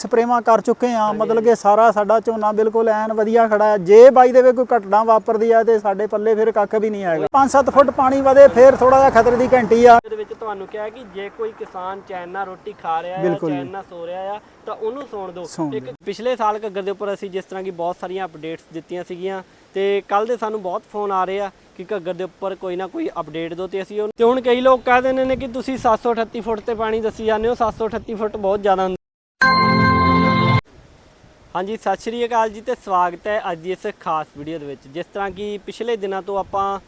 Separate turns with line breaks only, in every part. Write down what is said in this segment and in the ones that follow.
ਸਪਰੇਵਾਂ ਕਰ ਚੁੱਕੇ ਆ ਮਤਲਬ ਕਿ ਸਾਰਾ ਸਾਡਾ ਝੋਨਾ ਬਿਲਕੁਲ ਐਨ ਵਧੀਆ ਖੜਾ ਹੈ। ਜੇ ਬਾਈ ਦੇ ਵਿੱਚ ਕੋਈ ਘਟਨਾ ਵਾਪਰਦੀ ਆ ਤੇ ਸਾਡੇ ਪੱਲੇ ਫਿਰ ਕੱਖ ਵੀ ਨਹੀਂ ਆਏਗਾ। 5-7 ਫੁੱਟ ਪਾਣੀ ਵਧੇ ਫਿਰ ਥੋੜਾ ਜਿਹਾ ਖਤਰੇ ਦੀ ਘੰਟੀ ਆ।
ਦੇ ਵਿੱਚ ਤੁਹਾਨੂੰ ਕਿਹਾ ਕਿ ਜੇ ਕੋਈ ਕਿਸਾਨ ਚੈਨ ਨਾਲ ਰੋਟੀ ਖਾ ਰਿਹਾ ਹੈ ਚੈਨ। ਨਾਲ ਸੋ ਰਿਹਾ ਆ ਤਾਂ ਉਹਨੂੰ ਸੌਣ ਦਿਓ। ਇੱਕ ਪਿਛਲੇ ਸਾਲ ਘੱਗਰ ਦੇ ਉੱਪਰ ਅਸੀਂ ਜਿਸ ਤਰ੍ਹਾਂ ਕਿ ਬਹੁਤ ਸਾਰੀਆਂ ਅਪਡੇਟਸ ਦਿੱਤੀਆਂ ਸੀਗੀਆਂ ਤੇ ਕੱਲ ਦੇ ਸਾਨੂੰ ਬਹੁਤ ਫੋਨ ਆ ਰਹੇ ਆ ਕਿ ਘੱਗਰ ਦੇ ਉੱਪਰ ਕੋਈ ਨਾ ਕੋਈ ਅਪਡੇਟ ਦਿਓ ਤੇ ਅਸੀਂ ਉਹ ਤੇ ਹੁਣ ਕਈ ਲੋਕ ਕਹਿ ਦਿੰਦੇ ਨੇ ਕਿ ਤੁਸੀਂ 738 ਫੁੱਟ ਤੇ ਪਾਣੀ ਦੱਸੀ ਜਾਂਦੇ ਹੋ 738 ਫੁੱਟ ਬਹੁਤ ਜ਼ਿਆਦਾ ਹਾਂਜੀ, ਸਤਿ ਸ਼੍ਰੀ ਅਕਾਲ ਜੀ ਤੇ ਸਵਾਗਤ ਹੈ ਅੱਜ ਦੀ ਇਸ ਖਾਸ ਵੀਡੀਓ ਦੇ ਵਿੱਚ। ਜਿਸ ਤਰ੍ਹਾਂ ਕਿ ਪਿਛਲੇ ਦਿਨਾਂ ਤੋਂ ਆਪਾਂ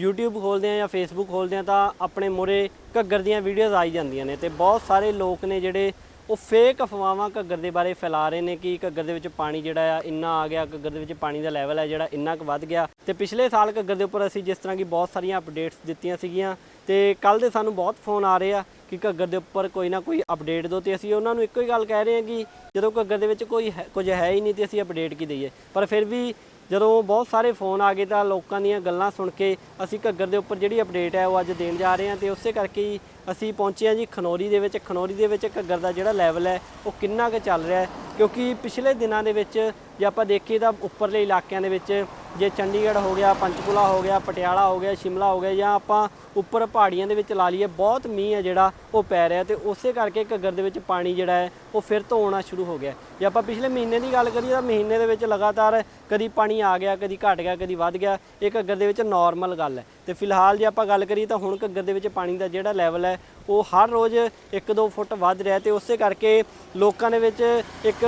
YouTube ਖੋਲਦੇ ਆ ਜਾਂ Facebook ਖੋਲਦੇ ਆ ਤਾਂ ਆਪਣੇ ਮੂਹਰੇ ਘੱਗਰ ਦੀਆਂ ਵੀਡੀਓਜ਼ ਆਈ ਜਾਂਦੀਆਂ ਨੇ ਤੇ ਬਹੁਤ ਸਾਰੇ ਲੋਕ ਨੇ ਜਿਹੜੇ ਉਹ ਫੇਕ ਅਫਵਾਹਾਂ ਘੱਗਰ ਦੇ ਬਾਰੇ ਫੈਲਾ ਰਹੇ ਨੇ ਕਿ ਘੱਗਰ ਦੇ ਵਿੱਚ ਪਾਣੀ ਜਿਹੜਾ ਆ ਇੰਨਾ ਆ ਗਿਆ, ਘੱਗਰ ਦੇ ਵਿੱਚ ਪਾਣੀ ਦਾ ਲੈਵਲ ਹੈ ਜਿਹੜਾ ਇੰਨਾ ਕੁ ਵੱਧ ਗਿਆ। ਤੇ ਪਿਛਲੇ ਸਾਲ ਘੱਗਰ ਦੇ ਉੱਪਰ ਅਸੀਂ ਜਿਸ ਤਰ੍ਹਾਂ ਕਿ ਬਹੁਤ ਸਾਰੀਆਂ ਅਪਡੇਟਸ ਦਿੱਤੀਆਂ ਸੀਗੀਆਂ। ਤੇ ਕੱਲ ਦੇ ਸਾਨੂੰ ਬਹੁਤ ਫੋਨ ਆ ਰਹੇ ਆ ਕਿ ਘੱਗਰ ਦੇ ਉੱਪਰ ਕੋਈ ਨਾ ਕੋਈ ਅਪਡੇਟ ਦਿਓ। ਤੇ ਅਸੀਂ ਉਹਨਾਂ ਨੂੰ ਇੱਕੋ ਹੀ ਗੱਲ ਕਹਿ ਰਹੇ ਹਾਂ ਕਿ ਜਦੋਂ ਘੱਗਰ ਦੇ ਵਿੱਚ ਕੋਈ ਹੈ- ਕੁਝ ਹੈ ਹੀ ਨਹੀਂ ਤੇ ਅਸੀਂ ਅਪਡੇਟ ਕੀ ਦਈਏ। ਪਰ ਫਿਰ ਵੀ ਜਦੋਂ ਬਹੁਤ ਸਾਰੇ ਫੋਨ ਆ ਗਏ ਤਾਂ ਲੋਕਾਂ ਦੀਆਂ ਗੱਲਾਂ ਸੁਣ ਕੇ ਅਸੀਂ ਘੱਗਰ ਦੇ ਉੱਪਰ ਜਿਹੜੀ ਅਪਡੇਟ ਹੈ ਉਹ ਅੱਜ ਦੇਣ ਜਾ ਰਹੇ ਹਾਂ। ਤੇ ਉਸੇ ਕਰਕੇ ਹੀ ਅਸੀਂ ਪਹੁੰਚੇ ਹਾਂ ਜੀ ਖਨੌਰੀ ਦੇ ਵਿੱਚ। ਖਨੌਰੀ ਦੇ ਵਿੱਚ ਘੱਗਰ ਦਾ ਜਿਹੜਾ ਲੈਵਲ ਹੈ, ਉਹ ਕਿੰਨਾ ਕੁ ਚੱਲ ਰਿਹਾ ਹੈ? ਕਿਉਂਕਿ ਪਿਛਲੇ ਦਿਨਾਂ ਦੇ ਵਿੱਚ ਜੇ ਆਪਾਂ ਦੇਖੀਏ ਤਾਂ ਉੱਪਰਲੇ ਇਲਾਕਿਆਂ ਦੇ ਵਿੱਚ ਜੇ ਚੰਡੀਗੜ੍ਹ ਹੋ ਗਿਆ, ਪੰਚਕੂਲਾ ਹੋ ਗਿਆ, ਪਟਿਆਲਾ ਹੋ ਗਿਆ, ਸ਼ਿਮਲਾ ਹੋ ਗਿਆ ਜਾਂ ਆਪਾਂ ਉੱਪਰ ਪਹਾੜੀਆਂ ਦੇ ਵਿੱਚ ਲਾ ਲਈਏ, ਬਹੁਤ ਮੀਂਹ ਹੈ ਜਿਹੜਾ, ਉਹ ਪੈ ਰਿਹਾ ਤੇ ਉਸੇ ਕਰਕੇ ਘੱਗਰ ਦੇ ਵਿੱਚ ਪਾਣੀ ਜਿਹੜਾ ਹੈ, ਉਹ ਫਿਰ ਤੋਂ ਆਉਣਾ ਸ਼ੁਰੂ ਹੋ ਗਿਆ ਜੇ ਆਪਾਂ ਪਿਛਲੇ ਮਹੀਨੇ ਦੀ ਗੱਲ ਕਰੀਏ ਤਾਂ ਮਹੀਨੇ ਦੇ ਵਿੱਚ ਲਗਾਤਾਰ ਕਦੀ ਪਾਣੀ ਆ ਗਿਆ, ਕਦੀ ਘਟ ਗਿਆ, ਕਦੀ ਵੱਧ ਗਿਆ, ਇਹ ਘੱਗਰ ਦੇ ਵਿੱਚ ਨਾਰਮਲ ਗੱਲ ਹੈ। ਤੇ ਫਿਲਹਾਲ ਜੇ ਆਪਾਂ ਗੱਲ ਕਰੀਏ ਤਾਂ ਹੁਣ ਘੱਗਰ ਦੇ ਵਿੱਚ ਪਾਣੀ ਦਾ ਜਿਹੜਾ ਲੈਵਲ ਹੈ ਉਹ ਹਰ ਰੋਜ਼ 1-2 ਫੁੱਟ ਵੱਧ ਰਿਹਾ ਤੇ ਉਸੇ ਕਰਕੇ ਲੋਕਾਂ ਦੇ ਵਿੱਚ ਇੱਕ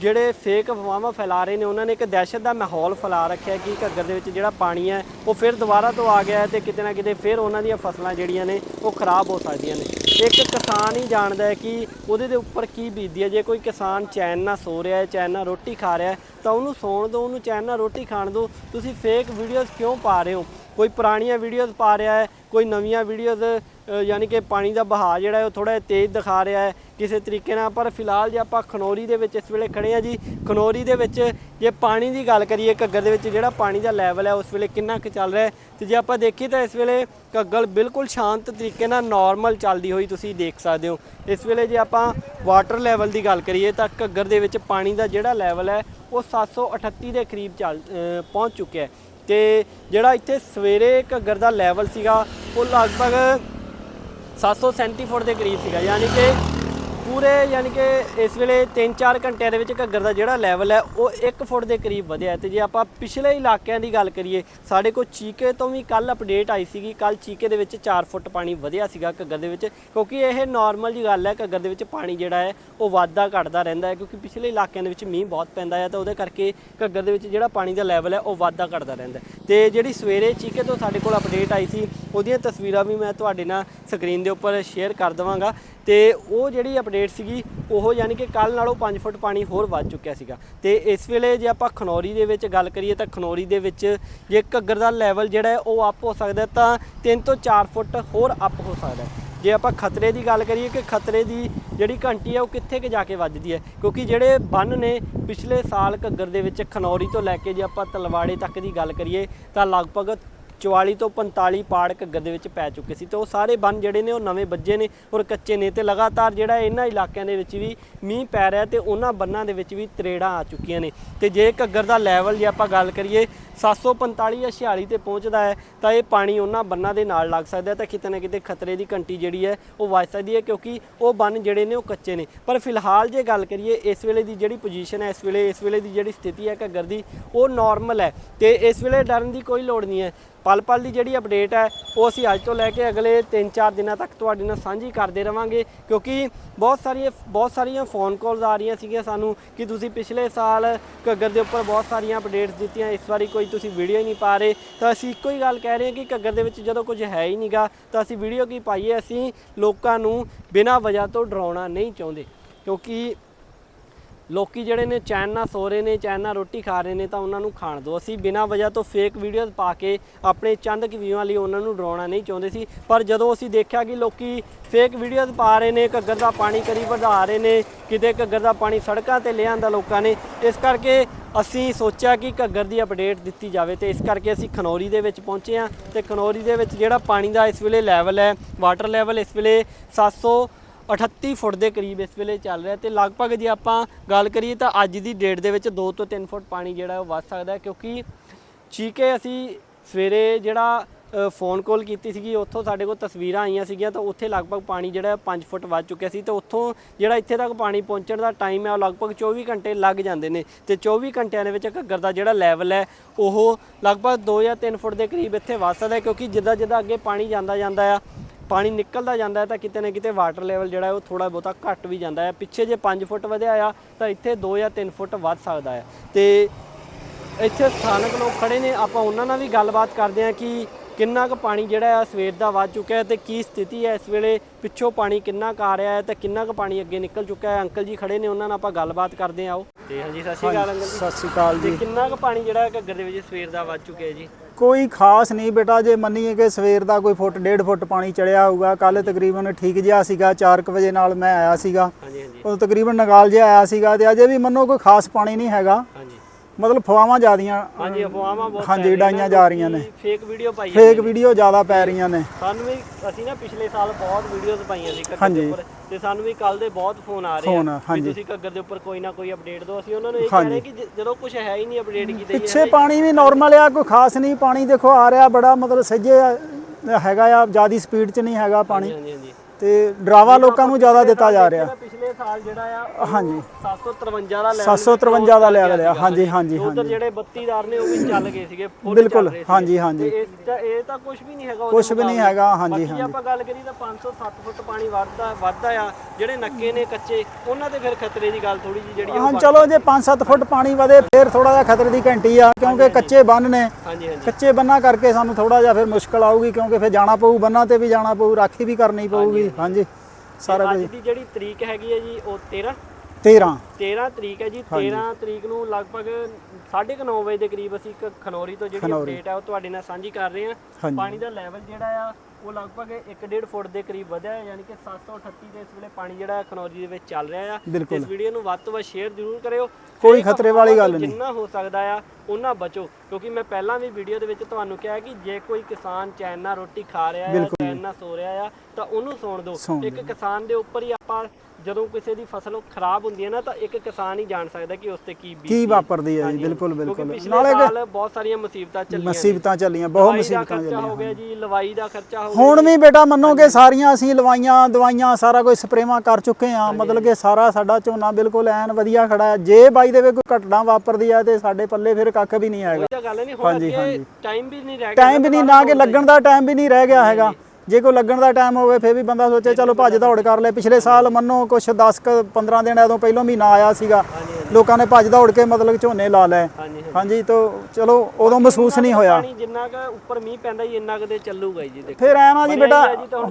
ਜਿਹੜੇ ਫੇਕ ਅਫਵਾਹਾਂ ਫੈਲਾ ਰਹੇ ਨੇ, ਉਹਨਾਂ ਨੇ ਇੱਕ ਦਹਿਸ਼ਤ ਦਾ ਮਾਹੌਲ ਫੈਲਾ ਰੱਖਿਆ ਕਿ ਘੱਗਰ ਦੇ ਵਿੱਚ ਜਿਹੜਾ ਪਾਣੀ ਹੈ, ਉਹ ਫਿਰ ਦੁਬਾਰਾ ਤੋਂ ਆ ਗਿਆ ਹੈ ਤੇ ਕਿਤੇ ਨਾ ਕਿਤੇ ਫਿਰ ਉਹਨਾਂ ਦੀਆਂ ਫਸਲਾਂ ਜਿਹੜੀਆਂ ਨੇ, ਉਹ ਖਰਾਬ ਹੋ ਸਕਦੀਆਂ ਨੇ। ਇੱਕ ਕਿਸਾਨ ਹੀ ਜਾਣਦਾ ਹੈ ਕਿ ਉਹਦੇ ਦੇ ਉੱਪਰ ਕੀ ਬੀਤਦੀ ਹੈ। ਜੇ ਕੋਈ ਕਿਸਾਨ ਚੈਨ ਨਾਲ ਸੋ ਰਿਹਾ ਹੈ, ਚੈਨ ਨਾਲ ਰੋਟੀ ਖਾ ਰਿਹਾ ਹੈ, ਤਾਂ ਉਹਨੂੰ ਸੌਣ ਦਿਓ, ਉਹਨੂੰ ਚੈਨ ਨਾਲ ਰੋਟੀ ਖਾਣ ਦਿਓ। ਤੁਸੀਂ ਫੇਕ ਵੀਡੀਓਜ਼ ਕਿਉਂ ਪਾ ਰਹੇ ਹੋ? ਕੋਈ ਪੁਰਾਣੀਆਂ ਵੀਡੀਓਜ਼ ਪਾ ਰਿਹਾ ਹੈ, ਕੋਈ ਨਵੀਆਂ ਵੀਡੀਓਜ਼ ਯਾਨੀ ਕਿ ਪਾਣੀ ਦਾ ਬਹਾਅ ਜਿਹੜਾ ਹੈ ਉਹ ਥੋੜਾ ਤੇਜ਼ ਦਿਖਾ ਰਿਹਾ ਹੈ ਕਿਸੇ ਤਰੀਕੇ ਨਾਲ, ਪਰ ਫਿਲਹਾਲ ਜੇ ਆਪਾਂ ਖਨੌਰੀ ਦੇ ਵਿੱਚ ਇਸ ਵੇਲੇ ਖੜੇ ਆ ਜੀ, ਖਨੌਰੀ ਦੇ ਵਿੱਚ ਜੇ ਪਾਣੀ ਦੀ ਗੱਲ ਕਰੀਏ ਘੱਗਰ ਦੇ ਵਿੱਚ ਜਿਹੜਾ ਪਾਣੀ ਦਾ ਲੈਵਲ ਹੈ ਉਸ ਵੇਲੇ ਕਿੰਨਾ ਕੁ ਚੱਲ ਰਿਹਾ ਹੈ ਤੇ ਜੇ ਆਪਾਂ ਦੇਖੀਏ ਤਾਂ ਇਸ ਵੇਲੇ ਘੱਗਰ ਬਿਲਕੁਲ ਸ਼ਾਂਤ ਤਰੀਕੇ ਨਾਲ ਨਾਰਮਲ ਚੱਲਦੀ ਹੋਈ ਤੁਸੀਂ ਦੇਖ ਸਕਦੇ ਹੋ। ਇਸ ਵੇਲੇ ਜੇ ਆਪਾਂ ਵਾਟਰ ਲੈਵਲ ਦੀ ਗੱਲ ਕਰੀਏ ਤਾਂ ਘੱਗਰ ਦੇ ਵਿੱਚ ਪਾਣੀ ਦਾ ਜਿਹੜਾ ਲੈਵਲ ਹੈ ਉਹ 738 ਦੇ ਕਰੀਬ ਚੱਲ ਪਹੁੰਚ ਚੁੱਕਿਆ ਹੈ। ਤੇ ਜਿਹੜਾ ਇੱਥੇ ਸਵੇਰੇ ਘੱਗਰ ਦਾ ਲੈਵਲ ਸੀਗਾ, ਉਹ ਲਗਭਗ 737 ਫੁੱਟ ਦੇ ਕਰੀਬ ਸੀਗਾ, ਯਾਨੀ ਕਿ ਪੂਰੇ ਯਾਨੀ ਕਿ ਇਸ ਵੇਲੇ 3-4 ਘੰਟਿਆਂ ਦੇ ਵਿੱਚ ਘੱਗਰ ਦਾ ਜਿਹੜਾ ਲੈਵਲ ਹੈ, ਉਹ 1 ਫੁੱਟ ਦੇ ਕਰੀਬ ਵਧਿਆ ਹੈ। ਤੇ ਜੇ ਆਪਾਂ ਪਿਛਲੇ ਇਲਾਕਿਆਂ ਦੀ ਗੱਲ ਕਰੀਏ, ਸਾਡੇ ਕੋਲ ਚੀਕੇ ਤੋਂ ਵੀ ਕੱਲ ਅਪਡੇਟ ਆਈ ਸੀਗੀ ਕੱਲ ਚੀਕੇ ਦੇ ਵਿੱਚ 4 ਫੁੱਟ ਪਾਣੀ ਵਧਿਆ ਸੀਗਾ ਘੱਗਰ ਦੇ ਵਿੱਚ, ਕਿਉਂਕਿ ਇਹ ਨਾਰਮਲ ਜੀ ਗੱਲ ਹੈ, ਘੱਗਰ ਦੇ ਵਿੱਚ ਪਾਣੀ ਜਿਹੜਾ ਹੈ, ਉਹ ਵਾਧਾ ਘਟਦਾ ਰਹਿੰਦਾ ਹੈ, ਕਿਉਂਕਿ ਪਿਛਲੇ ਇਲਾਕਿਆਂ ਦੇ ਵਿੱਚ ਮੀਂਹ ਬਹੁਤ ਪੈਂਦਾ ਹੈ, ਤਾਂ ਉਹਦੇ ਕਰਕੇ ਘੱਗਰ ਦੇ ਵਿੱਚ ਜਿਹੜਾ ਪਾਣੀ ਦਾ ਲੈਵਲ ਹੈ, ਉਹ ਵਾਧਾ ਘਟਦਾ ਰਹਿੰਦਾ ਹੈ। ਤੇ ਜਿਹੜੀ ਸਵੇਰੇ ਚੀਕੇ ਤੋਂ ਸਾਡੇ ਕੋਲ ਅਪਡੇਟ ਆਈ ਸੀ ਉਹਦੀਆਂ ਤਸਵੀਰਾਂ ਵੀ ਮੈਂ ਤੁਹਾਡੇ ਨਾਲ ਸਕਰੀਨ ਦੇ ਉੱਪਰ ਸ਼ੇਅਰ ਕਰ ਦਵਾਂਗਾ ਤੇ ਉਹ ਜਿਹੜੀ ਅਪਡੇਟ ਸੀਗੀ, ਉਹ ਯਾਨੀ ਕਿ ਕੱਲ ਨਾਲੋਂ 5 ਫੁੱਟ ਪਾਣੀ ਹੋਰ ਵੱਧ ਚੁੱਕਿਆ ਸੀਗਾ। ਤੇ ਇਸ ਵੇਲੇ ਜੇ ਆਪਾਂ ਖਨੌਰੀ ਦੇ ਵਿੱਚ ਗੱਲ ਕਰੀਏ ਤਾਂ ਖਨੌਰੀ ਦੇ ਵਿੱਚ ਜੇ ਘੱਗਰ ਦਾ ਲੈਵਲ ਜਿਹੜਾ ਉਹ ਅਪ ਹੋ ਸਕਦਾ ਤਾਂ 3 ਤੋਂ 4 ਫੁੱਟ ਹੋਰ ਅਪ ਹੋ ਸਕਦਾ ਜੇ ਆਪਾਂ ਖਤਰੇ ਦੀ ਗੱਲ ਕਰੀਏ ਕਿ ਖਤਰੇ ਦੀ ਜਿਹੜੀ ਘੰਟੀ ਹੈ ਉਹ ਕਿੱਥੇ ਕਿ ਜਾ ਕੇ ਵੱਜਦੀ ਹੈ? ਕਿਉਂਕਿ ਜਿਹੜੇ ਬੰਨ ਨੇ ਪਿਛਲੇ ਸਾਲ ਘੱਗਰ ਦੇ ਵਿੱਚ ਖਨੌਰੀ ਤੋਂ ਲੈ ਕੇ ਜੇ ਆਪਾਂ ਤਲਵਾੜੇ ਤੱਕ ਦੀ ਗੱਲ ਕਰੀਏ, ਤਾਂ ਲਗਭਗ 44 ਤੋਂ 45 ਪਾੜ ਘੱਗਰ ਦੇ ਵਿੱਚ ਪੈ ਚੁੱਕੇ ਸੀ ਤੇ ਉਹ ਸਾਰੇ ਬੰਨ ਜਿਹੜੇ ਨੇ ਉਹ ਨਵੇਂ ਵੱਜੇ ਨੇ ਔਰ ਕੱਚੇ ਨੇ ਤੇ ਲਗਾਤਾਰ ਜਿਹੜਾ ਇਹਨਾਂ ਇਲਾਕਿਆਂ ਦੇ ਵਿੱਚ ਵੀ ਮੀਂਹ ਪੈ ਰਿਹਾ ਤੇ ਉਹਨਾਂ ਬੰਨਾਂ ਦੇ ਵਿੱਚ ਵੀ ਤਰੇੜਾਂ ਆ ਚੁੱਕੀਆਂ ਨੇ ਤੇ ਜੇ ਘੱਗਰ ਦਾ ਲੈਵਲ ਜੇ ਆਪਾਂ ਗੱਲ ਕਰੀਏ 745 ਜਾਂ 46 ਤੇ ਪਹੁੰਚਦਾ ਹੈ, ਤਾਂ ਇਹ ਪਾਣੀ ਉਹਨਾਂ ਬੰਨਾਂ ਦੇ ਨਾਲ ਲੱਗ ਸਕਦਾ ਹੈ, ਤਾਂ ਕਿਤੇ ਨਾ ਕਿਤੇ ਖਤਰੇ ਦੀ ਘੰਟੀ ਜਿਹੜੀ ਹੈ, ਉਹ ਵੱਜ ਸਕਦੀ ਹੈ, ਕਿਉਂਕਿ ਉਹ ਬੰਨ ਜਿਹੜੇ ਨੇ ਉਹ ਕੱਚੇ ਨੇ। ਪਰ ਫਿਲਹਾਲ ਜੇ ਗੱਲ ਕਰੀਏ, ਇਸ ਵੇਲੇ ਦੀ ਜਿਹੜੀ ਪੋਜੀਸ਼ਨ ਹੈ, ਇਸ ਵੇਲੇ ਇਸ ਵੇਲੇ ਦੀ ਜਿਹੜੀ ਸਥਿਤੀ ਹੈ ਘੱਗਰ ਦੀ, ਉਹ ਨਾਰਮਲ ਹੈ। ਤੇ ਇਸ ਵੇਲੇ ਡਰਨ ਦੀ ਕੋਈ ਲੋੜ ਨਹੀਂ ਹੈ। ਪਲ ਪਲ ਦੀ ਜਿਹੜੀ ਅਪਡੇਟ ਹੈ, ਉਹ ਅਸੀਂ ਅੱਜ ਤੋਂ ਲੈ ਕੇ ਅਗਲੇ 3-4 ਦਿਨਾਂ ਤੱਕ ਤੁਹਾਡੇ ਨਾਲ ਸਾਂਝੀ ਕਰਦੇ ਰਵਾਂਗੇ, ਕਿਉਂਕਿ ਬਹੁਤ ਸਾਰੀਆਂ ਬਹੁਤ ਸਾਰੀਆਂ ਫੋਨ ਕਾਲਸ ਆ ਰਹੀਆਂ ਸੀਗੀਆਂ ਸਾਨੂੰ ਕਿ ਤੁਸੀਂ ਪਿਛਲੇ ਸਾਲ ਘੱਗਰ ਦੇ ਉੱਪਰ ਬਹੁਤ ਸਾਰੀਆਂ ਅਪਡੇਟਸ ਦਿੱਤੀਆਂ, ਇਸ ਵਾਰੀ ਕੋਈ ਕੋਈ ਤੁਸੀਂ ਵੀਡੀਓ ਹੀ ਨਹੀਂ ਪਾ ਰਹੇ, ਤਾਂ ਅਸੀਂ ਇੱਕੋ ਹੀ ਗੱਲ ਕਹਿ ਰਹੇ ਹਾਂ ਕਿ ਘੱਗਰ ਦੇ ਵਿੱਚ ਜਦੋਂ ਕੁਝ ਹੈ ਹੀ ਨਹੀਂਗਾ, ਤਾਂ ਅਸੀਂ ਵੀਡੀਓ ਕੀ ਪਾਈਏ? ਅਸੀਂ ਲੋਕਾਂ ਨੂੰ ਬਿਨਾਂ ਵਜ੍ਹਾ ਤੋਂ ਡਰਾਉਣਾ ਨਹੀਂ ਚਾਹੁੰਦੇ, ਕਿਉਂਕਿ ਲੋਕੀ ਜਿਹੜੇ ਨੇ ਚੈਨ ਨਾਲ ਸੋ ਰਹੇ ਨੇ, ਚੈਨ ਨਾਲ ਰੋਟੀ ਖਾ ਰਹੇ ਨੇ ਤਾਂ ਉਹਨਾਂ ਨੂੰ ਖਾਣ ਦਿਓ। ਅਸੀਂ ਬਿਨਾਂ ਵਜ੍ਹਾ ਤੋਂ ਫੇਕ ਵੀਡੀਓਜ਼ ਪਾ ਕੇ ਆਪਣੇ ਚੰਦ ਕੁ ਵਿਊਆਂ ਲਈ ਉਹਨਾਂ ਨੂੰ ਡਰਾਉਣਾ ਨਹੀਂ ਚਾਹੁੰਦੇ ਸੀ। ਪਰ ਜਦੋਂ ਅਸੀਂ ਦੇਖਿਆ ਕਿ ਲੋਕੀ ਫੇਕ ਵੀਡੀਓਜ਼ ਪਾ ਰਹੇ ਨੇ, ਘੱਗਰ ਦਾ ਪਾਣੀ ਕਰੀ ਵਧਾ ਰਹੇ ਨੇ, ਕਿਤੇ ਘੱਗਰ ਦਾ ਪਾਣੀ ਸੜਕਾਂ ਤੇ ਲੈ ਲੋਕਾਂ ਨੇ, ਇਸ ਕਰਕੇ ਅਸੀਂ ਸੋਚਿਆ ਕਿ ਘੱਗਰ ਦੀ ਅਪਡੇਟ ਦਿੱਤੀ ਜਾਵੇ ਤੇ ਇਸ ਕਰਕੇ ਅਸੀਂ ਖਨੌਰੀ ਦੇ ਵਿੱਚ ਪਹੁੰਚੇ ਹਾਂ ਤੇ ਖਨੌਰੀ ਦੇ ਵਿੱਚ ਜਿਹੜਾ ਪਾਣੀ ਦਾ ਇਸ ਵੇਲੇ ਲੈਵਲ ਹੈ ਵਾਟਰ ਲੈਵਲ ਇਸ ਵੇਲੇ 700 38 ਫੁੱਟ ਦੇ ਕਰੀਬ ਇਸ ਵੇਲੇ ਚੱਲ ਰਿਹਾ ਤੇ ਲਗਭਗ ਜੇ ਆਪਾਂ ਗੱਲ ਕਰੀਏ ਤਾਂ ਅੱਜ ਦੀ ਡੇਟ ਦੇ ਵਿੱਚ 2 ਤੋਂ 3 ਫੁੱਟ ਪਾਣੀ ਜਿਹੜਾ ਉਹ ਵੱਧ ਸਕਦਾ ਹੈ, ਕਿਉਂਕਿ ਚੀਕੇ ਅਸੀਂ ਸਵੇਰੇ ਜਿਹੜਾ ਫੋਨ ਕਾਲ ਕੀਤੀ ਸੀਗੀ, ਉੱਥੋਂ ਸਾਡੇ ਕੋਲ ਤਸਵੀਰਾਂ ਆਈਆਂ ਸੀਗੀਆਂ ਤਾਂ ਉੱਥੇ ਲਗਭਗ ਪਾਣੀ ਜਿਹੜਾ 5 ਫੁੱਟ ਵੱਧ ਚੁੱਕਿਆ ਸੀ ਤੇ ਉੱਥੋਂ ਜਿਹੜਾ ਇੱਥੇ ਤੱਕ ਪਾਣੀ ਪਹੁੰਚਣ ਦਾ ਟਾਈਮ ਹੈ ਉਹ ਲਗਭਗ 24 ਘੰਟੇ ਲੱਗ ਜਾਂਦੇ ਨੇ ਤੇ 24 ਘੰਟਿਆਂ ਦੇ ਵਿੱਚ ਘੱਗਰ ਦਾ ਜਿਹੜਾ ਲੈਵਲ ਹੈ ਉਹ ਲਗਭਗ 2 ਜਾਂ 3 ਫੁੱਟ ਦੇ ਕਰੀਬ ਇੱਥੇ ਵੱਧ ਸਕਦਾ ਕਿਉਂਕਿ ਜਿੱਦਾਂ ਜਿੱਦਾਂ ਅੱਗੇ ਪਾਣੀ ਜਾਂਦਾ ਜਾਂਦਾ ਆ ਪਾਣੀ ਨਿਕਲਦਾ ਜਾਂਦਾ ਹੈ ਤਾਂ ਕਿਤੇ ਨਾ ਕਿਤੇ ਵਾਟਰ ਲੈਵਲ ਜਿਹੜਾ ਹੈ ਉਹ ਥੋੜਾ ਬਹੁਤਾ ਘਟ ਵੀ ਜਾਂਦਾ ਹੈ। ਪਿੱਛੇ ਜੇ 5 ਫੁੱਟ ਵਧਿਆ ਆ ਤਾਂ ਇੱਥੇ 2 ਜਾਂ 3 ਫੁੱਟ ਵੱਧ ਸਕਦਾ ਹੈ। ਤੇ ਇੱਥੇ ਸਥਾਨਕ ਲੋਕ ਖੜੇ ਨੇ ਆਪਾਂ ਉਹਨਾਂ ਨਾਲ ਵੀ ਗੱਲਬਾਤ ਕਰਦੇ ਹਾਂ ਕਿ ਕਿੰਨਾ ਕੁ ਪਾਣੀ ਜਿਹੜਾ ਆ ਸਵੇਰ ਦਾ ਵੱਧ ਚੁੱਕਿਆ ਹੈ ਤੇ ਕੀ ਸਥਿਤੀ ਹੈ ਇਸ ਵੇਲੇ ਪਿੱਛੋਂ ਪਾਣੀ ਕਿੰਨਾ ਕੁ ਆ ਰਿਹਾ ਹੈ ਤੇ ਕਿੰਨਾ ਕੁ ਪਾਣੀ ਅੱਗੇ ਨਿਕਲ ਚੁੱਕਾ ਹੈ। ਅੰਕਲ ਜੀ ਖੜੇ ਨੇ ਉਹਨਾਂ ਨਾਲ ਆਪਾਂ ਗੱਲਬਾਤ ਕਰਦੇ ਹਾਂ। ਆਓ। ਤੇ ਹਾਂਜੀ ਸਤਿ ਸ਼੍ਰੀ ਅਕਾਲ ਅੰਕਲ ਜੀ।
ਸਤਿ ਸ਼੍ਰੀ ਅਕਾਲ ਜੀ।
ਕਿੰਨਾ ਕੁ ਪਾਣੀ ਜਿਹੜਾ ਹੈ ਘੱਗਰ ਦੇ ਵਿੱਚ ਸਵੇਰ ਦਾ ਵੱਧ ਚੁੱਕਿਆ ਹੈ ਜੀ?
ਕੋਈ ਖਾਸ ਨਹੀਂ ਬੇਟਾ ਜੇ ਮੰਨੀਏ ਕਿ ਸਵੇਰ ਦਾ ਕੋਈ ਫੁੱਟ ਡੇਢ ਫੁੱਟ ਪਾਣੀ ਚੜਿਆ ਹੋਊਗਾ ਕੱਲ ਤਕਰੀਬਨ ਠੀਕ ਜਿਹਾ ਸੀਗਾ 4 ਵਜੇ ਨਾਲ ਮੈਂ ਆਇਆ ਸੀਗਾ।
ਹਾਂਜੀ ਹਾਂਜੀ।
ਉਦੋਂ ਤਕਰੀਬਨ ਨਗਾਲ ਜਿਹਾ ਆਇਆ ਸੀਗਾ ਤੇ ਅਜੇ ਵੀ ਮੰਨੋ ਕੋਈ ਖਾਸ ਪਾਣੀ ਨਹੀਂ ਹੈਗਾ। ਮਤਲਬ ਫਵਾਵਾਂ ਜ਼ਿਆਦੀਆਂ
ਹਾਂਜੀ ਅਫਵਾਹਾਂ ਬਹੁਤ
ਹਾਂਜੀ,
ਰਹੀਆਂ
ਡਾਈਆਂ ਜਾ ਰਹੀਆਂ ਨੇ।
ਫੇਕ ਵੀਡੀਓ ਪਾਈ
ਫੇਕ
ਜਾਂਦੀ
ਵੀਡੀਓ ਜ਼ਿਆਦਾ ਪੈ ਰਹੀਆਂ ਨੇ।
ਸਾਨੂੰ ਵੀ ਅਸੀਂ ਨਾ ਪਿਛਲੇ ਸਾਲ ਬਹੁਤ ਵੀਡੀਓਜ਼ ਪਾਈਆਂ ਸੀ ਘੱਗਰ ਦੇ
ਹਾਂਜੀ।
ਉੱਪਰ। ਤੇ ਸਾਨੂੰ ਵੀ ਕੱਲ ਦੇ ਬਹੁਤ ਫੋਨ ਆ ਰਹੇ ਆ ਵੀ
ਹਾਂਜੀ।
ਤੁਸੀਂ ਘੱਗਰ ਦੇ ਉੱਪਰ ਕੋਈ ਨਾ ਕੋਈ ਅਪਡੇਟ ਦਿਓ। ਅਸੀਂ ਉਹਨਾਂ ਨੂੰ ਇਹ ਕਹਿ ਰਹੇ ਕਿ ਜ- ਜਦੋਂ ਕੁਝ ਹੈ ਹੀ ਨਹੀਂ ਅਪਡੇਟ ਕੀ ਦਈਏ
ਪਿੱਛੇ ਪਾਣੀ ਵੀ ਨਾਰਮਲ ਆ ਕੋਈ ਖਾਸ ਨਹੀਂ ਪਾਣੀ ਦੇਖੋ ਆ ਰਿਹਾ ਬੜਾ ਮਤਲਬ ਸੱਜੇ ਹੈਗਾ ਆ ਜਿਆਦੀ ਸਪੀਡ 'ਚ ਨਹੀਂ ਹੈਗਾ ਪਾਣੀ।
ਹਾਂਜੀ ਹਾਂਜੀ।
ਤੇ ਡਰਾਵਾ ਲੋਕਾਂ ਨੂੰ ਜ਼ਿਆਦਾ ਦਿੱਤਾ ਜਾ ਰਿਹਾ।
ਪਿਛਲੇ ਸਾਲ ਜਿਹੜਾ ਆ
ਹਾਂਜੀ।
753 ਦਾ ਲੈਵਲ
753 ਦਾ ਲੈਵਲ ਆ। ਹਾਂਜੀ ਹਾਂਜੀ
ਉਧਰ
ਹਾਂਜੀ।
ਜਿਹੜੇ 32 ਨੇ ਉਹ ਵੀ ਚੱਲ ਗਏ ਸੀਗੇ
ਬਿਲਕੁਲ। ਹਾਂਜੀ, ਹਾਂਜੀ।
ਇਹ ਤਾਂ ਕੁਝ ਵੀ ਨਹੀਂ ਹੈਗਾ
ਕੁਛ ਵੀ ਨਹੀਂ। ਹੈਗਾ, ਹਾਂਜੀ, ਹਾਂਜੀ।
ਆਪਾਂ ਗੱਲ ਕਰੀ ਤਾਂ 507 ਫੁੱਟ ਪਾਣੀ ਵੱਧਦਾ ਵੱਧਦਾ ਆ ਜਿਹੜੇ ਨੱਕੇ ਨੇ ਕੱਚੇ ਉਹਨਾਂ ਤੇ ਫਿਰ ਖਤਰੇ ਦੀ ਗੱਲ ਥੋੜੀ ਜੀ ਜਿਹੜੀ
ਹਾਂ ਚਲੋ ਜੇ 5-7 ਫੁੱਟ ਪਾਣੀ ਵਧੇ ਫਿਰ ਥੋੜਾ ਜਿਹਾ ਖਤਰੇ ਦੀ ਘੰਟੀ ਆ ਕਿਉਂਕਿ ਕੱਚੇ ਬੰਨ ਨੇ।
ਹਾਂਜੀ ਹਾਂਜੀ।
ਕੱਚੇ ਬੰਨਾ ਕਰਕੇ ਸਾਨੂੰ ਥੋੜਾ ਜਿਹਾ ਫਿਰ ਮੁਸ਼ਕਲ ਆਊਗੀ ਕਿਉਂਕਿ ਫਿਰ ਜਾਣਾ ਪਊ ਬੰਨਾਂ ਤੇ ਵੀ ਜਾਣਾ ਪਊ ਰਾਖੀ ਵੀ ਕਰਨੀ ਪਊਗੀ। ਹਾਂਜੀ ਸਾਰਾ
ਅੱਜ
ਕੁਝ।
ਦੀ ਜਿਹੜੀ ਤਰੀਕ ਹੈਗੀ ਹੈ ਜੀ ਉਹ 13
13
13 ਤਰੀਕ ਹੈ ਜੀ 13 ਤਰੀਕ ਨੂੰ ਲਗਭਗ 9:30 ਵਜੇ ਦੇ ਕਰੀਬ ਅਸੀਂ ਇੱਕ ਖਨੌਰੀ ਤੋਂ ਜਿਹੜੀ
ਖਨੌਰੀ।
ਅਪਡੇਟ ਹੈ ਉਹ ਤੁਹਾਡੇ ਨਾਲ ਸਾਂਝੀ ਕਰ ਰਹੇ ਹਾਂ।
ਹਾਂਜੀ।
ਪਾਣੀ ਦਾ ਲੈਵਲ ਜਿਹੜਾ ਆ ਉਹ ਲਗਭਗ 1.5 ਫੁੱਟ ਦੇ ਕਰੀਬ ਵਧਿਆ ਹੈ ਯਾਨੀ ਕਿ 738 ਦੇ ਇਸ ਵੇਲੇ ਪਾਣੀ ਜਿਹੜਾ ਖਨੌਰੀ ਦੇ ਵਿੱਚ ਚੱਲ ਰਿਹਾ ਆ।
ਬਿਲਕੁਲ।
ਇਸ ਵੀਡੀਓ ਨੂੰ ਵੱਧ ਤੋਂ ਵੱਧ ਸ਼ੇਅਰ ਜ਼ਰੂਰ ਕਰਿਓ।
ਕੋਈ ਖਤਰੇ ਵਾਲੀ ਗੱਲ ਨਹੀਂ।
ਜਿੰਨਾ ਹੋ ਸਕਦਾ ਆ ਉਹਨਾਂ ਬਚੋ। ਕਿਉਂਕਿ ਮੈਂ ਪਹਿਲਾਂ ਵੀ ਵੀਡੀਓ ਦੇ ਵਿੱਚ ਤੁਹਾਨੂੰ ਕਿਹਾ ਕਿ ਜੇ ਕੋਈ ਕਿਸਾਨ ਚੈਨ ਨਾਲ ਰੋਟੀ ਖਾ ਰਿਹਾ ਆ ਚੈਨ ਨਾਲ ਸੋ ਰਿਹਾ ਆ ਤਾਂ ਉਹਨੂੰ ਸੌਣ ਦਿਓ।
ਸੌਣ
ਇੱਕ ਕਿਸਾਨ ਦੇ ਉੱਪਰ ਹੀ ਆਪਾਂ ਜਦੋਂ ਕਿਸੇ ਦੀ ਫਸਲ ਖਰਾਬ ਹੁੰਦੀ ਹੈ ਨਾ ਤਾਂ ਇੱਕ ਕਿਸਾਨ ਹੀ ਜਾਣ ਸਕਦਾ ਕਿ ਉਸ ਤੇ ਕੀ ਬੀਤੀ
ਕੀ ਵਾਪਰਦੀ ਹੈ ਜੀ। ਬਿਲਕੁਲ ਬਿਲਕੁਲ। ਨਾਲੇ
ਬਹੁਤ ਸਾਰੀਆਂ ਮੁਸੀਬਤਾਂ ਚੱਲੀਆਂ।
ਮੁਸੀਬਤਾਂ ਚੱਲੀਆਂ ਬਹੁਤ ਮੁਸੀਬਤਾਂ
ਖਰਚਾ ਹੋ
ਚੱਲੀਆਂ
ਗਿਆ ਜੀ ਲਵਾਈ ਦਾ ਖਰਚਾ ਹੋ ਗਿਆ
ਹੁਣ ਵੀ ਬੇਟਾ ਮੰਨੋਗੇ ਸਾਰੀਆਂ ਅਸੀਂ ਲਵਾਈਆਂ ਦਵਾਈਆਂ ਸਾਰਾ ਕੁਝ ਸਪਰੇਵਾਂ ਕਰ ਚੁੱਕੇ ਆ ਮਤਲਬ ਕਿ ਸਾਰਾ ਸਾਡਾ ਝੋਨਾ ਬਿਲਕੁਲ ਐਨ ਵਧੀਆ ਖੜਾ ਹੈ। ਜੇ ਬਾਈ ਦੇ ਕੋਈ ਘਟਨਾ ਵਾਪਰਦੀ ਆ ਤੇ ਸਾਡੇ ਪੱਲੇ ਫਿਰ ਕੱਖ ਵੀ ਨਹੀਂ ਆਏਗਾ
ਗੱਲ ਨਹੀਂ ਹੁਣ ਅੱਗੇ। ਟਾਈਮ ਵੀ ਨਹੀਂ ਰਹਿ ਗਿਆ
ਟਾਈਮ ਵੀ ਨਹੀਂ ਨਾ ਕਿ ਲੱਗਣ ਦਾ ਟਾਈਮ ਵੀ ਨਹੀਂ ਰਹਿ ਗਿਆ ਹੈਗਾ। ਜੇ ਕੋਈ ਲੱਗਣ ਦਾ ਟਾਈਮ ਹੋਵੇ ਫਿਰ ਵੀ ਬੰਦਾ ਸੋਚੇ ਚਲੋ ਭੱਜ ਦੌੜ ਕਰ ਲੈ। ਪਿਛਲੇ ਸਾਲ ਮੰਨੋ ਕੁਛ 10 ਕ 15 ਦਿਨ ਐਦੋਂ ਪਹਿਲਾਂ ਮਹੀਨਾ ਆਇਆ ਸੀਗਾ। ਲੋਕਾਂ ਨੇ ਭੱਜ ਦੌੜ ਕੇ ਮਤਲਬ ਝੋਨੇ ਲਾ ਲਏ।
ਹਾਂਜੀ
ਤਾਂ ਚਲੋ ਉਦੋਂ ਮਹਿਸੂਸ ਨਹੀਂ ਹੋਇਆ।
ਪਾਣੀ ਜਿੰਨਾ ਕੁ ਉੱਪਰ ਮੀਂਹ ਪੈਂਦਾ ਜੀ ਇੰਨਾ ਕਦੇ ਚੱਲੂਗਾ ਹੀ ਜੀ ਦੇਖੋ।
ਫਿਰ ਐ ਨਾ ਜੀ ਬੇਟਾ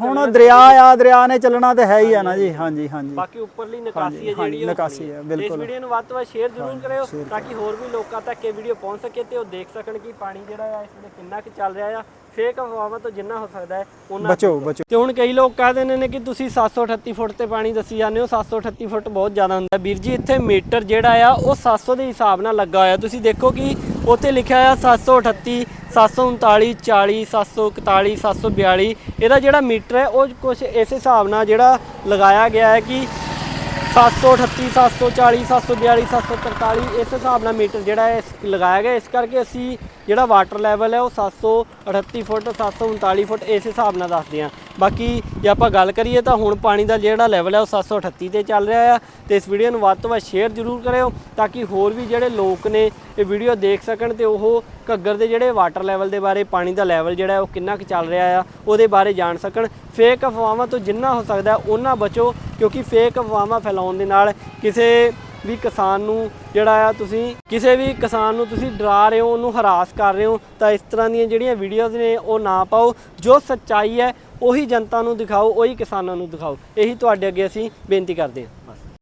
ਹੁਣ
ਦਰਿਆ ਆ ਦਰਿਆ ਨੇ ਚੱਲਣਾ ਤੇ ਹੈ ਹੀ ਆ ਨਾ ਜੀ। ਹਾਂਜੀ ਹਾਂਜੀ।
ਬਾਕੀ ਉੱਪਰਲੀ ਨਿਕਾਸੀ ਹੈ ਜਿਹੜੀ
ਨਿਕਾਸੀ ਹੈ,
ਇਸ
ਬਿਲਕੁਲ।
ਵੀਡੀਓ ਨੂੰ ਵੱਧ ਤੋਂ ਵੱਧ ਸ਼ੇਅਰ ਜ਼ਰੂਰ ਕਰਿਓ ਤਾਂ ਕਿ ਹੋਰ ਵੀ ਲੋਕਾਂ ਤੱਕ ਇਹ ਵੀਡੀਓ ਪਹੁੰਚ ਸਕੇ ਤੇ ਉਹ ਦੇਖ ਸਕਣ ਕਿ ਪਾਣੀ ਜਿਹੜਾ ਆ ਇਸ ਵੇਲੇ ਕਿੰਨਾ ਕੁ ਚੱਲ ਰਿਹਾ ਆ। ਫੇਕ ਅਫਵਾਹਾਂ ਤੋਂ ਜਿੰਨਾ ਹੋ ਸਕਦਾ ਹੈ ਉਹਨਾਂ
ਬਚੋ ਬਚੋ।
ਤੇ ਹੁਣ ਕਈ ਲੋਕ ਕਹਿ ਦਿੰਦੇ ਨੇ ਕਿ ਤੁਸੀਂ 738 ਫੁੱਟ ਤੇ ਪਾਣੀ ਦੱਸੀ ਜਾਂਦੇ ਹੋ 738 ਫੁੱਟ ਬਹੁਤ ਜ਼ਿਆਦਾ ਹੁੰਦਾ। ਵੀਰ ਜੀ ਇੱਥੇ ਮੀਟਰ ਜਿਹੜਾ ਆ ਉਹ 700 ਦੇ ਹਿਸਾਬ ਨਾਲ ਲੱਗਾ ਹੋਇਆ। ਤੁਸੀਂ ਦੇਖੋ ਕਿ ਉੱਥੇ ਲਿਖਿਆ ਆ 738 739 40 741 742 ਇਹਦਾ ਜਿਹੜਾ ਮੀਟਰ ਹੈ ਉਹ ਕੁਝ ਇਸ ਹਿਸਾਬ ਨਾਲ ਜਿਹੜਾ ਲਗਾਇਆ ਗਿਆ ਹੈ ਕਿ 738 740 742 743 ਇਸ ਹਿਸਾਬ ਨਾਲ ਮੀਟਰ ਜਿਹੜਾ ਹੈ, ਇਸ- ਲਗਾਇਆ ਗਿਆ। ਇਸ ਕਰਕੇ ਅਸੀਂ ਜਿਹੜਾ ਵਾਟਰ ਲੈਵਲ ਹੈ ਉਹ 738 ਫੁੱਟ 739 ਫੁੱਟ ਇਸ ਹਿਸਾਬ ਨਾਲ ਦੱਸਦੇ ਹਾਂ। ਬਾਕੀ ਜੇ ਆਪਾਂ ਗੱਲ ਕਰੀਏ ਤਾਂ ਹੁਣ ਪਾਣੀ ਦਾ ਜਿਹੜਾ ਲੈਵਲ ਹੈ ਉਹ 738 ਤੇ ਚੱਲ ਰਿਹਾ ਆ ਤੇ ਇਸ ਵੀਡੀਓ ਨੂੰ ਵੱਧ ਤੋਂ ਵੱਧ ਸ਼ੇਅਰ ਜ਼ਰੂਰ ਕਰਿਓ ਤਾਂ ਕਿ ਹੋਰ ਵੀ ਜਿਹੜੇ ਲੋਕ ਨੇ ਇਹ ਵੀਡੀਓ ਦੇਖ ਸਕਣ ਤੇ ਉਹ ਘੱਗਰ ਦੇ ਜਿਹੜੇ ਵਾਟਰ ਲੈਵਲ ਦੇ ਬਾਰੇ, ਪਾਣੀ ਦਾ ਲੈਵਲ ਜਿਹੜਾ ਉਹ ਕਿੰਨਾ ਕੁ ਚੱਲ ਰਿਹਾ ਆ, ਉਹਦੇ ਬਾਰੇ ਜਾਣ ਸਕਣ। ਫੇਕ ਅਫਵਾਹਾਂ ਤੋਂ ਜਿੰਨਾ ਹੋ ਸਕਦਾ ਉਹਨਾਂ ਬਚੋ, ਕਿਉਂਕਿ ਫੇਕ ਅਫਵਾਹਾਂ ਫੈਲਾਉਣ ਦੇ ਨਾਲ ਕਿਸੇ ਵੀ ਕਿਸਾਨ ਨੂੰ ਜਿਹੜਾ ਆ ਤੁਸੀਂ ਕਿਸੇ ਵੀ ਕਿਸਾਨ ਨੂੰ ਤੁਸੀਂ ਡਰਾ ਰਹੇ ਹੋ, ਉਹਨੂੰ ਹਰਾਸ ਕਰ ਰਹੇ ਹੋ, ਤਾਂ ਇਸ ਤਰ੍ਹਾਂ ਦੀਆਂ ਜਿਹੜੀਆਂ ਵੀਡੀਓਜ਼ ਨੇ, ਉਹ ਨਾ ਪਾਓ। ਜੋ ਸੱਚਾਈ ਹੈ, ਉਹੀ ਜਨਤਾ ਨੂੰ ਦਿਖਾਓ, ਉਹੀ ਕਿਸਾਨਾਂ ਨੂੰ ਦਿਖਾਓ। ਇਹੀ ਤੁਹਾਡੇ ਅੱਗੇ ਅਸੀਂ ਬੇਨਤੀ ਕਰਦੇ ਹਾਂ।